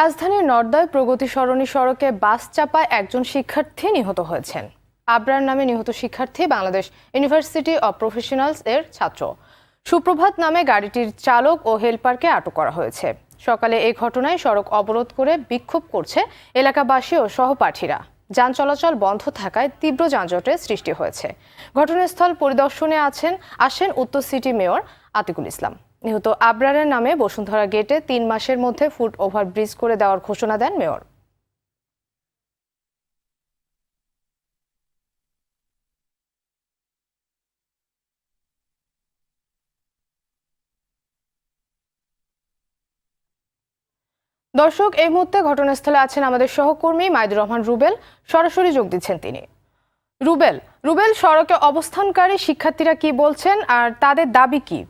রাজধানীর নর্দয় প্রগতি সরণি সড়কে বাস চাপায় একজন শিক্ষার্থী নিহত হয়েছেন। আবরার নামে নিহত শিক্ষার্থী বাংলাদেশ ইউনিভার্সিটি অব প্রফেশনালস এর ছাত্র। সুপ্রভাত নামে গাড়িটির চালক ও হেলপারকে আটক করা হয়েছে। সকালে এই ঘটনায় সড়ক অবরোধ করে বিক্ষোভ করছে এলাকাবাসী ও সহপাঠীরা। যান চলাচল বন্ধ থাকায় তীব্র যানজটের সৃষ্টি হয়েছে। ঘটনাস্থল পরিদর্শনে আছেন, আসেন উত্তর সিটি মেয়র আতিকুল ইসলাম। নিহত আবরারের নামে বসুন্ধরা গেটে তিন মাসের মধ্যে ফুট ওভার ব্রিজ করে দেওয়ার ঘোষণা দেন মেয়র। দর্শক, এই মুহূর্তে ঘটনাস্থলে আছেন আমাদের সহকর্মী মাইদুর রহমান রুবেল। সরাসরি যোগ দিচ্ছেন তিনি। রুবেল রুবেল, সড়কে অবস্থানকারী শিক্ষার্থীরা কি বলছেন আর তাদের দাবি কি?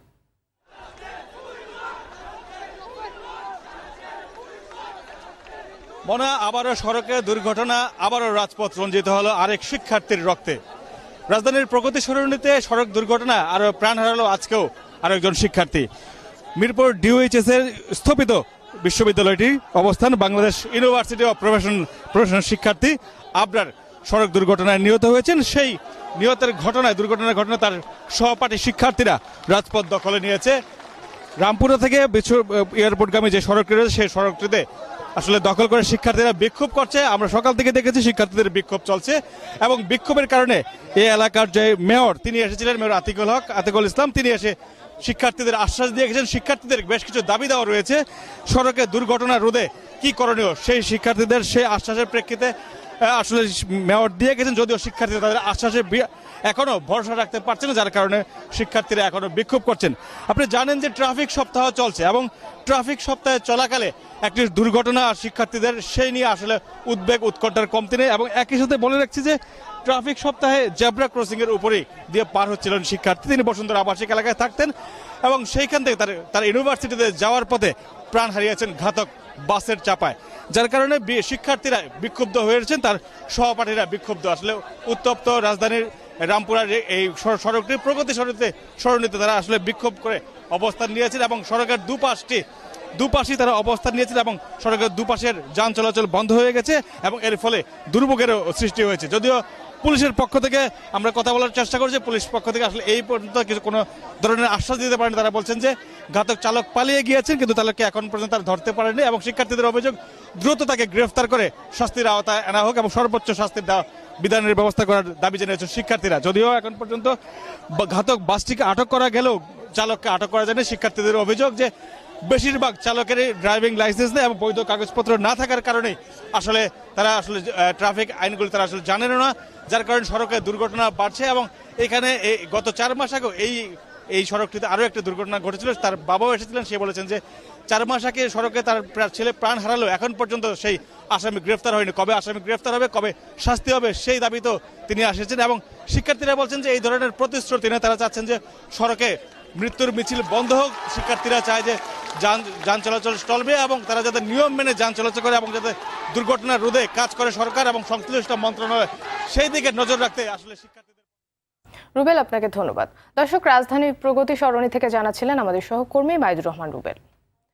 মনে, আবারও সড়কে দুর্ঘটনা, আবারও রাজপথ রঞ্জিত হলো আরেক শিক্ষার্থীর রক্তে। রাজধানীর প্রগতি সরণিতে সড়ক দুর্ঘটনা, আরও প্রাণ হারালো আজকেও আরও একজন শিক্ষার্থী। মিরপুর ডিউএইচএস এর স্থপিত বিশ্ববিদ্যালয়টির অবস্থান Bangladesh university of profession professional শিক্ষার্থী আবরার। সড়ক দুর্ঘটনায় নিহত হয়েছেন সেই নিহতের ঘটনায়, দুর্ঘটনার ঘটনা তার সহপাঠী শিক্ষার্থীরা রাজপথ দখলে নিয়েছে। রামপুরা থেকে এয়ারপোর্টগামী যে সড়কটি রয়েছে, সেই সড়কটিতে আসলে দখল করে শিক্ষার্থীরা বিক্ষোভ করছে। আমরা সকাল থেকে দেখেছি শিক্ষার্থীদের বিক্ষোভ চলছে এবং বিক্ষোভের কারণে এই এলাকার যে মেয়র, তিনি এসেছিলেন, মেয়র আতিকুল হক, আতিকুল ইসলাম, তিনি এসে শিক্ষার্থীদের আশ্বাস দিয়ে গেছেন। শিক্ষার্থীদের বেশ কিছু দাবি দেওয়া রয়েছে। সড়কে দুর্ঘটনা রোধে কি করণীয় সেই শিক্ষার্থীদের সেই আশ্বাসের প্রেক্ষিতে আসলে মেয়র দিয়ে গেছেন যদিও শিক্ষার্থীরা, তাদের আশ্বাসে বি- এখনও ভরসা রাখতে পারছেন না, যার কারণে শিক্ষার্থীরা এখনও বিক্ষোভ করছেন। আপনি জানেন যে ট্রাফিক সপ্তাহ চলছে এবং ট্রাফিক সপ্তাহে চলাকালে একটি দুর্ঘটনা আর শিক্ষার্থীদের সেই নিয়ে আসলে উদ্বেগ, উৎকণ্ঠার কমতি নেই এবং একই সাথে বলে রাখছি যে ট্রাফিক সপ্তাহে জেব্রা ক্রসিং এর উপরেই দিয়ে পার হচ্ছিলেন শিক্ষার্থী। তিনি বসুন্ধরা আবাসিক এলাকায় থাকতেন এবং সেইখান থেকে তার তার ইউনিভার্সিটিতে যাওয়ার পথে প্রাণ হারিয়েছেন ঘাতক বাসের চাপায়। যার কারণে শিক্ষার্থীরা বিক্ষুব্ধ হয়েছেন, তার সহপাঠীরা বিক্ষুব্ধ। আসলে উত্তপ্ত রাজধানীর রামপুরার এই- সড়কটি প্রগতি সড়কে সরণিতে তারা আসলে বিক্ষোভ করে অবস্থান নিয়েছেন এবং সড়কের দুপাশটি দুপাশেই তারা অবস্থান নিয়েছিল এবং সড়কের দুপাশের যান চলাচল বন্ধ হয়ে গেছে এবং এর ফলে দুর্ভোগেরও সৃষ্টি হয়েছে। যদিও পুলিশের পক্ষ থেকে আমরা কথা বলার চেষ্টা করছি, পুলিশ পক্ষ থেকে আসলে এই পর্যন্ত কিছু কোনো ধরনের আশ্বাস দিতে পারেনি। তারা বলছেন যে ঘাতক চালক পালিয়ে গিয়েছেন, কিন্তু তাদেরকে এখন পর্যন্ত তারা ধরতে পারেনি এবং শিক্ষার্থীদের অভিযোগ দ্রুত তাকে গ্রেফতার করে শাস্তির আওতায় আনা হোক এবং সর্বোচ্চ শাস্তির বিধানের ব্যবস্থা করার দাবি জানিয়েছেন শিক্ষার্থীরা। যদিও এখন পর্যন্ত ঘাতক বাসটিকে আটক করা গেলেও চালককে আটক করা যায়নি। শিক্ষার্থীদের অভিযোগ যে বেশিরভাগ চালকেরই ড্রাইভিং লাইসেন্স নেই এবং বৈধ কাগজপত্র না থাকার কারণে আসলে তারা আসলে ট্রাফিক আইনগুলি তারা আসলে জানেন না। যার কারণে সড়কে দুর্ঘটনা বাড়ছে এবং এখানে গত চার মাস আগেও এই এই সড়কটিতে আরও একটা দুর্ঘটনা ঘটেছিল। তার বাবাও এসেছিলেন, সে বলেছেন যে চার মাস আগে সড়কে তার ছেলে প্রাণ হারালো এখন পর্যন্ত সেই আসামি গ্রেফতার হয়নি। কবে আসামি গ্রেফতার হবে, কবে শাস্তি হবে, সেই দাবি তো তিনি এসেছেন এবং শিক্ষার্থীরা বলছেন যে এই ধরনের প্রতিশ্রুতি নিয়ে তারা চাচ্ছেন যে সড়কে মৃত্যুর মিছিল বন্ধ হোক। শিক্ষার্থীরা চায় যে যান যান চলাচল চলবে এবং তারা যাতে নিয়ম মেনে যান চলাচল করে এবং যাতে দুর্ঘটনা রোধে কাজ করে সরকার এবং সংশ্লিষ্ট মন্ত্রণালয়, সেই দিকে নজর রাখতে আসলে শিক্ষার্থীদের রুবেল, আপনাকে ধন্যবাদ। দর্শক, রাজধানীর প্রগতি সরণি থেকে জানাচ্ছিলেন আমাদের সহকর্মী মাইজুর রহমান রুবেল।